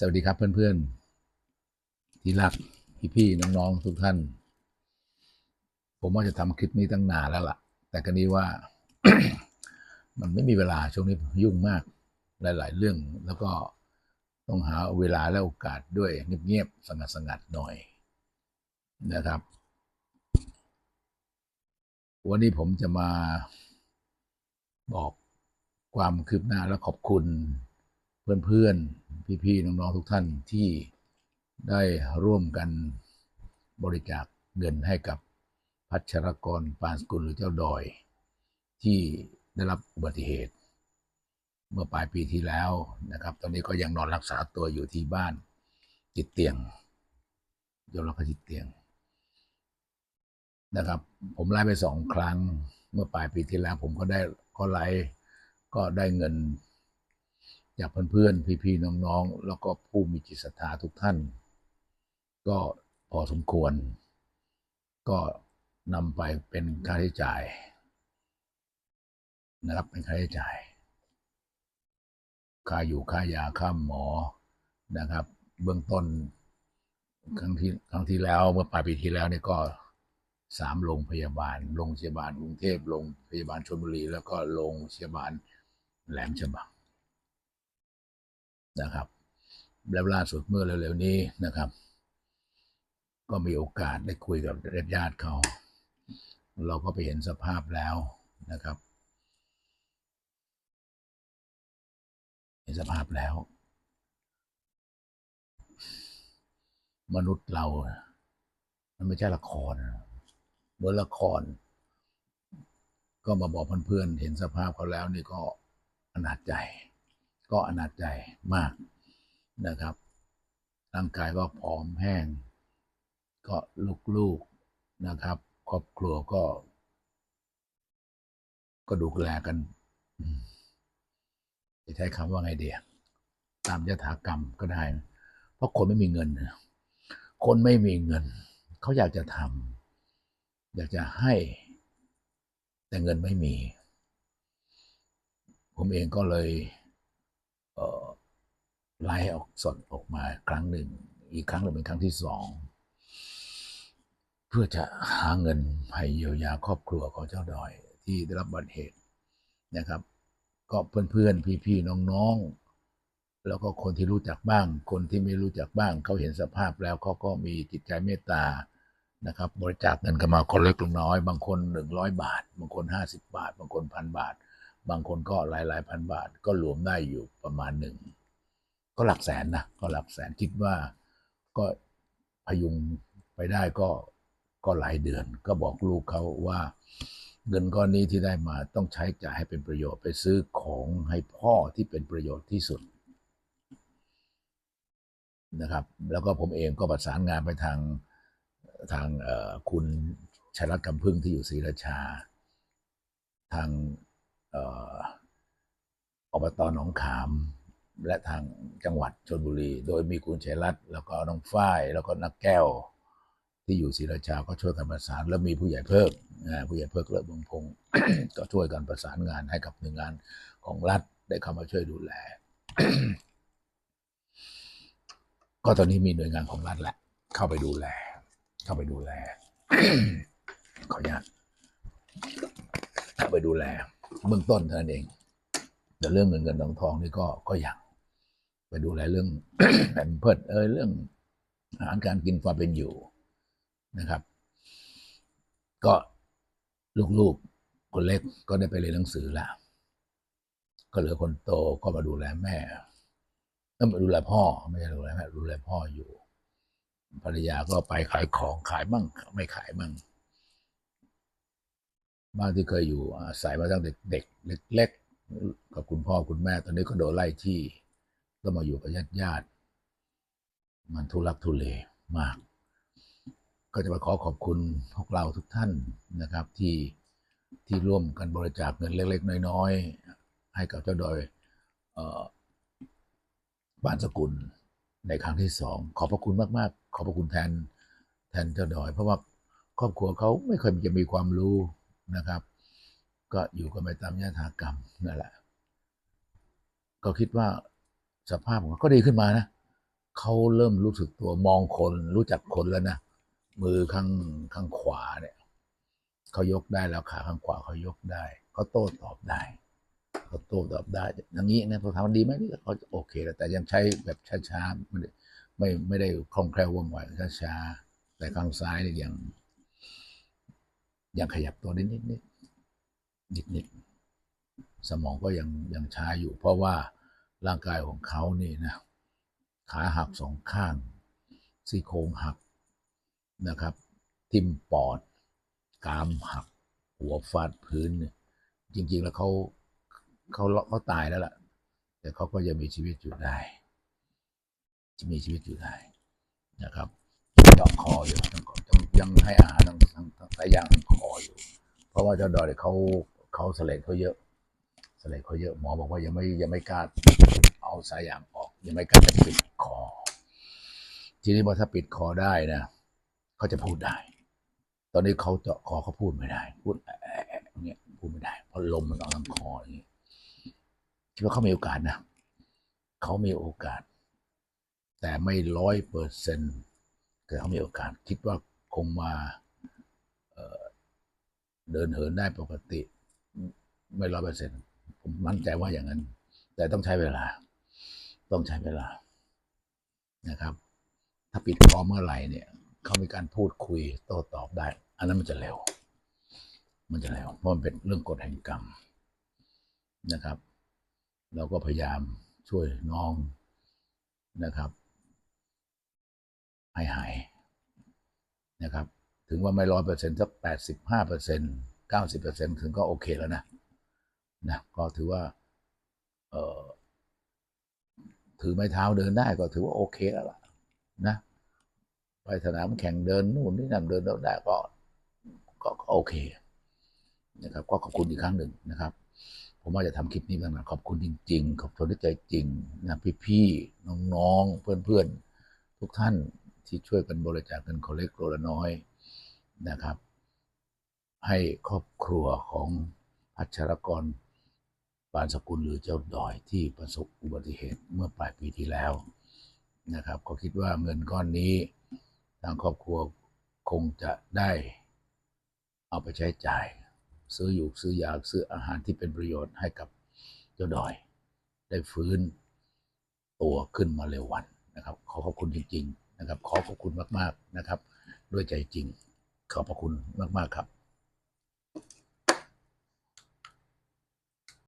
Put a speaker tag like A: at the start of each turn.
A: สวัสดีครับเพื่อนๆ ที่รักพี่ๆน้องๆทุกท่าน ผมว่าจะทำคลิปนี้ตั้งนานแล้วล่ะ แต่ก็นี้ว่า มันไม่มีเวลาช่วงนี้ยุ่งมากหลาย ๆ เรื่องแล้วก็ต้องหาเวลาและโอกาสด้วยเงียบๆสงัดๆหน่อยนะครับ วันนี้ผมจะมาบอกความคืบหน้าและขอบคุณเพื่อนๆ พี่ๆน้องๆทุกท่านที่ได้ร่วมกันบริจาคเงินให้กับพัชรกรปานสกุลหรือเจ้าดอย ที่ได้รับอุบัติเหตุ เมื่อปลายปีที่แล้วนะครับ ตอนนี้ก็ยังนอนรักษาตัวอยู่ที่บ้านติดเตียงยอมรับว่าติดเตียงนะครับ ผมไล่ไปสองครั้ง เมื่อปลายปีที่แล้ว ผมก็ได้ก็ไล่ก็ได้เงิน จากเพื่อนๆพี่ๆน้องๆ แล้วก็ผู้มีจิตศรัทธาทุกท่าน ก็พอสมควร ก็นำไปเป็นค่าใช้จ่ายนะครับเป็นค่าใช้จ่าย ค่าอยู่ค่ายาค่าหมอนะครับ เบื้องต้นครั้งที่ครั้งที่แล้วเมื่อปลายปีที่แล้วเนี่ยก็สามโรงพยาบาลโรงพยาบาลกรุงเทพโรงพยาบาลชลบุรี แล้วก็โรงพยาบาลแหลมฉบัง นะครับ แล้วล่าสุดเมื่อเร็วๆนี้นะครับ ก็มีโอกาสได้คุยกับญาติเขา เราก็ไปเห็นสภาพแล้วนะครับเห็นสภาพแล้ว มนุษย์เรา มันไม่ใช่ละครเหมือนละคร ก็มาบอกเพื่อนๆเห็นสภาพเขาแล้วนี่ก็อนาจใจ ก็อนาจใจมากนะครับ ร่างกายก็ผอมแห้ง ก็ลูกๆนะครับ ครอบครัวก็ ก็ดูแลกันจะใช้คำว่าไงเดียตามยถากรรมก็ได้ เพราะคนไม่มีเงิน คนไม่มีเงิน เขาอยากจะทำอยากจะให้ แต่เงินไม่มี ผมเองก็เลย ไล่ออกสดออกมาครั้งหนึ่ง อีกครั้งหนึ่งเป็นครั้งที่สอง เพื่อจะหาเงินให้เยียวยาครอบครัวของเจ้าดอยที่ได้รับบัติเหตุนะครับ ก็เพื่อนๆพี่ๆน้องๆ แล้วก็คนที่รู้จักบ้าง คนที่ไม่รู้จักบ้าง เขาเห็นสภาพแล้วเขาก็มีจิตใจเมตตานะครับ บริจาคเงินกันมาคนเล็กคนน้อย บางคนหนึ่งร้อยบาท บางคนห้าสิบบาท บางคนพันบาท บางคนก็หลายหลายพันบาท ก็รวมได้อยู่ประมาณหนึ่ง ก็หลักแสนนะก็หลักแสนคิดว่าก็พยุงไปได้ก็ก็หลายเดือน ก็บอกลูกเขาว่าเงินก้อนนี้ที่ได้มาต้องใช้จ่ายให้เป็นประโยชน์ไปซื้อของให้พ่อที่เป็นประโยชน์ที่สุดนะครับ แล้วก็ผมเองก็ประสานงานไปทางทางคุณชัยรัตน์กำพึ่งที่อยู่ศรีราชา ทางอบตหนองขาม และทางจังหวัดชลบุรี โดยมีคุณชัยรัตแล้วก็น้องฝ้าย แล้วก็นักแก้ว ที่อยู่ศรีราชาก็ช่วยกันประสานแล้วมีผู้ใหญ่เพิ่มผู้ใหญ่เพิ่มเลิศบงพงศ์ก็ช่วยกันประสานงานให้กับหน่วยงานของรัฐได้เข้ามาช่วยดูแล ก็ตอนนี้มีหน่วยงานของรัฐแหละ เข้าไปดูแล เข้าไปดูแล ขออนุญาตเข้าไปดูแลเบื้องต้นเท่านั้นเอง แต่เรื่องเงินเงินทองทองนี่ก็ก็ยัง ไปดูแลเรื่องแผ่นเพิดเอยเรื่องอาหารการกินความเป็นอยู่นะครับ ก็ลูกๆคนเล็กก็ได้ไปเรียนหนังสือล้วก็เหลือคนโตก็มาดูแลแม่ก็มาดูแลพ่อไม่ใช่ดูแลแม่ดูแลพ่ออยู่ภรรยาก็ไปขายของขายมั่งไม่ขายมั่งบ้านที่เคยอยู่อาศัยมาตั้งแต่เด็กเล็กๆกับคุณพ่อคุณแม่ตอนนี้ก็โดนไล่ที่ ก็มาอยู่กับญาติญาติๆมันทุลักทุเลมาก ก็จะมาขอขอบคุณพวกเราทุกท่านนะครับ ที่ที่ร่วมกันบริจาคเงินเล็ก ๆ น้อยๆ ให้กับเจ้าดอยออบ้านสกุลในครั้งที่สองขอบพระคุณมากๆ ขอบพระคุณแทนแทนเจ้าดอย เพราะว่าครอบครัวเขาไม่เคยจะมีความรู้นะครับ ก็อยู่กันไปตามยถากรรมนั่นแหละ ก็คิดว่า สภาพของเขาก็ดีขึ้นมานะเขาเริ่มรู้สึกตัวมองคนรู้จักคนแล้วนะมือข้างข้างขวาเนี่ยเขายกได้แล้วขาข้างขวาเขายกได้เขาโต้ตอบได้เขาโต้ตอบได้อย่างนี้นะพอทำดีไหมนี่เขาโอเคแล้วแต่ยังใช้แบบช้าๆไม่ได้ไม่ไม่ได้คล่องแคล่วว่องไวช้าๆแต่ข้างซ้ายเนี่ยยังยังขยับตัวนิดนิดนิดนิดนิดสมองก็ยังยังช้าอยู่ เพราะว่า ร่างกายของเขานี่นะขาหักสองข้าง ซี่โครงหักนะครับ ทิ่มปอดกรามหัก หัวฟาดพื้น จริง ๆ แล้วเขาเขาเขาตายแล้วล่ะ แต่เขาก็ยังมีชีวิตอยู่ได้ จะมีชีวิตอยู่ได้นะครับเจาะคออยู่ยังยังยังให้อาหารทางทางทางสายยางทางคออยู่ เพราะว่าเจ้าดอยเนี่ยเขาเขาสลดเขาเยอะ สเลดเขาเยอะหมอบอกว่ายังไม่ยังไม่กล้าเอาสายยางออก ยังไม่กล้าจะปิดคอ ทีนี้พอถ้าปิดคอได้นะเขาจะพูดได้ ตอนนี้เขาเจาะคอเขาพูดไม่ได้ พูดเงี้ยพูดไม่ได้เพราะลมมันออกทางคออย่างเงี้คิดว่าเขามีโอกาสนะเขามีโอกาส แต่ไม่ร้อยเปอร์เซ็นต์แต่เขามีโอกาส คิดว่าคงมาเเดินเหินได้ปกติ ไม่ร้อยเปอร์เซ็นต์ ผมมั่นใจว่าอย่างนั้น แต่ต้องใช้เวลา ต้องใช้เวลานะครับ ถ้าปิดคอเมื่อไหร่เนี่ย เขามีการพูดคุยโต้ตอบได้ อันนั้นมันจะเร็ว มันจะเร็วเพราะมันเป็นเรื่องกฎแห่งกรรมนะครับ เราก็พยายามช่วยน้องนะครับให้หายนะครับ ถึงว่าไม่ร้อยเปอร์เซ็นต์สักแปดสิบห้าเปอร์เซ็นต์เก้าสิบเปอร์เซ็นต์ถึงก็โอเคแล้วนะ นะก็ถือว่าเออถือไม้เท้าเดินได้ก็ถือว่าโอเคแล้วล่ะนะไปสนามแข่งเดินนู่นนี่นั่นเดินได้ก็ก็โอเคนะครับ ก็ขอบคุณอีกครั้งหนึ่งนะครับ ผมว่าจะทำคลิปนี้กันขอบคุณจริง ๆ ขอบคุณด้วยใจจริงนะพี่ๆน้องๆ เพื่อนๆ ทุกท่านที่ช่วยกันบริจาคเงินคนเล็กคนละน้อยนะครับ ให้ครอบครัวของพัชรกรานสกุลหรือเจ้าดอยที่ประสบอุบัติเหตุเมื่อปลายปีที่แล้วนะครับ ก็คิดว่าเงินก้อนนี้ทางครอบครัวคงจะได้เอาไปใช้จ่าย ซื้ออยู่ซื้อยาซื้ออาหารที่เป็นประโยชน์ให้กับเจ้าดอย ได้ฟื้นตัวขึ้นมาเร็ววันนะครับ ขอขอบคุณจริง ๆ นะครับ ขอขอบคุณมาก ๆนะครับ ด้วยใจจริง ขอบพระคุณมาก ๆ ครับ